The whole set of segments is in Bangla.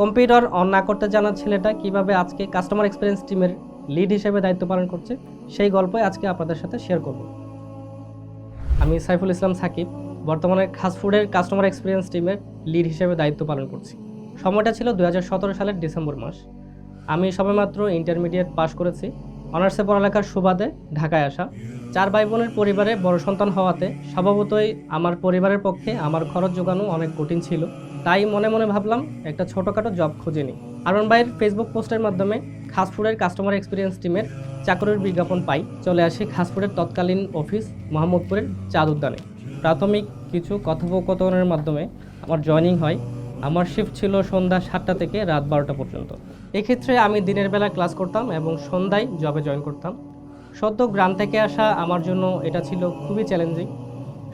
কম্পিউটার অন না করতে জানা ছেলেটা কীভাবে আজকে কাস্টমার এক্সপিরিয়েন্স টিমের লিড হিসেবে দায়িত্ব পালন করছে, সেই গল্পই আজকে আপনাদের সাথে শেয়ার করব। আমি সাইফুল ইসলাম সাকিব, বর্তমানে ফাস্টফুডের কাস্টমার এক্সপিরিয়েন্স টিমের লিড হিসেবে দায়িত্ব পালন করছি। সময়টা ছিল দু হাজার সতেরো সালের ডিসেম্বর মাস। আমি সবেমাত্র ইন্টারমিডিয়েট পাশ করেছি অনার্সে পড়ালেখার সুবাদে ঢাকায় আসা। চার ভাই বোনের পরিবারে বড় সন্তান হওয়াতে স্বভাবতই আমার পরিবারের পক্ষে আমার খরচ জোগানো অনেক কঠিন ছিল। তাই মনে মনে ভাবলাম একটা ছোটোখাটো জব খুঁজে নিই। আরন ভাইয়ের ফেসবুক পোস্টের মাধ্যমে ফাস্টফুডের কাস্টমার এক্সপিরিয়েন্স টিমের চাকরির বিজ্ঞাপন পাই। চলে আসি ফাস্টফুডের তৎকালীন অফিস মোহাম্মদপুরের চাঁদ উদ্যানে। প্রাথমিক কিছু কথোপকথনের মাধ্যমে আমার জয়েনিং হয়। আমার শিফট ছিল সন্ধ্যা সাতটা থেকে রাত বারোটা পর্যন্ত। এক্ষেত্রে আমি দিনের বেলা ক্লাস করতাম এবং সন্ধ্যায় জবে জয়েন করতাম। সদ্য গ্রাম থেকে আসা আমার জন্য এটা ছিল খুবই চ্যালেঞ্জিং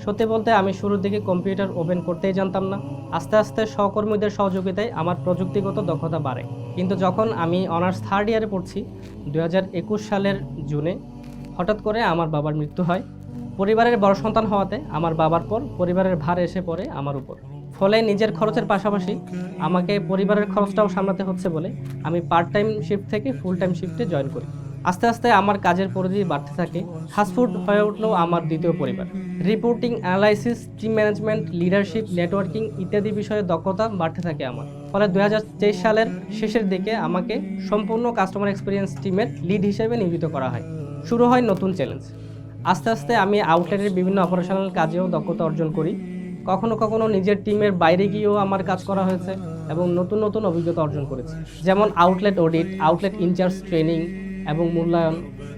সত্যি বলতে আমি শুরুর দিকে কম্পিউটার ওপেন করতেই জানতাম না। আস্তে আস্তে সহকর্মীদের সহযোগিতায় আমার প্রযুক্তিগত দক্ষতা বাড়ে। কিন্তু যখন আমি অনার্স থার্ড ইয়ারে পড়ছি দু হাজার একুশ সালের জুনে হঠাৎ করে আমার বাবার মৃত্যু হয়। পরিবারের বড় সন্তান হওয়াতে আমার বাবার পর পরিবারের ভার এসে পড়ে আমার উপর। ফলে নিজের খরচের পাশাপাশি আমাকে পরিবারের খরচটাও সামলাতে হচ্ছে বলে আমি পার্ট টাইম শিফট থেকে ফুল টাইম শিফটে জয়েন করি। আস্তে আস্তে আমার কাজের পরিধি বাড়তে থাকে। ফাস্টফুড হয়ে উঠল আমার দ্বিতীয় পরিবার। Reporting, analysis, team management, leadership, networking ইত্যাদি বিষয়ে দক্ষতা বাড়তে থাকে আমার। ফলে দু হাজার তেইশ সালের শেষের দিকে আমাকে সম্পূর্ণ কাস্টমার এক্সপিরিয়েন্স টিমের লিড হিসেবে নিয়োজিত করা হয়। শুরু হয় নতুন চ্যালেঞ্জ। আস্তে আস্তে আমি আউটলেটের বিভিন্ন অপারেশনাল কাজেও দক্ষতা অর্জন করি। কখনো কখনো নিজের টিমের বাইরে গিয়েও আমার কাজ করা হয়েছে এবং নতুন নতুন অভিজ্ঞতা অর্জন করেছি। যেমন outlet audit, outlet incharge training এবং মূল্যায়ন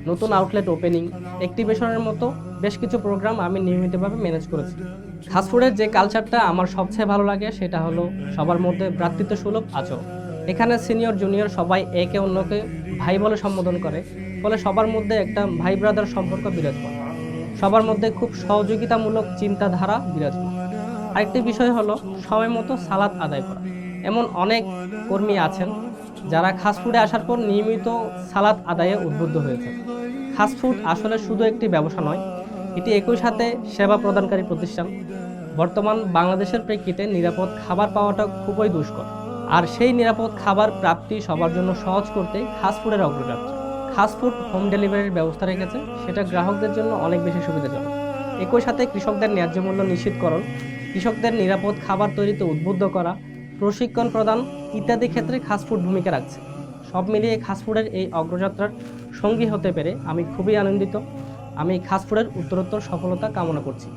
নতুন আউটলেট ওপেনিং অ্যাক্টিভেশনের মতো বেশ কিছু প্রোগ্রাম আমি নিয়মিতভাবে ম্যানেজ করেছি। ফাস্টফুডের যে কালচারটা আমার সবচেয়ে ভালো লাগে, সেটা হলো সবার মধ্যে ভ্রাতৃত্ব সুলভ আচরণ। এখানে সিনিয়র জুনিয়র সবাই একে অন্যকে ভাই বলে সম্বোধন করে, ফলে সবার মধ্যে একটা ভাই ব্রাদার সম্পর্ক বিরাজমান। সবার মধ্যে খুব সহযোগিতামূলক চিন্তাধারা বিরাজমান। আরেকটি বিষয় হলো সময় মতো সালাদ আদায় করা। এমন অনেক কর্মী আছেন যারা ফাস্টফুডে আসার পর নিয়মিত সালাদ আদায়ে উদ্বুদ্ধ হয়েছে। ফাস্টফুড আসলে শুধু একটি ব্যবসা নয়, এটি একই সাথে সেবা প্রদানকারী প্রতিষ্ঠান। বর্তমান বাংলাদেশের প্রেক্ষিতে নিরাপদ খাবার পাওয়াটা খুবই দুষ্কর। আর সেই নিরাপদ খাবার প্রাপ্তি সবার জন্য সহজ করতে ফাস্টফুডের অগ্রযাত্রা। ফাস্টফুড হোম ডেলিভারির ব্যবস্থা রেখেছে, সেটা গ্রাহকদের জন্য অনেক বেশি সুবিধাজনক। একই সাথে কৃষকদের ন্যায্য মূল্য নিশ্চিতকরণ, কৃষকদের নিরাপদ খাবার তৈরিতে উদ্বুদ্ধ করা, প্রশিক্ষণ প্রদান ইত্যাদি ক্ষেত্রে খাসফুড ভূমিকা রাখছে। সব মিলিয়ে খাসফুডের এই অগ্রযাত্রার সঙ্গী হতে পেরে আমি খুবই আনন্দিত। আমি খাসফুডের উত্তরোত্তর সফলতা কামনা করছি।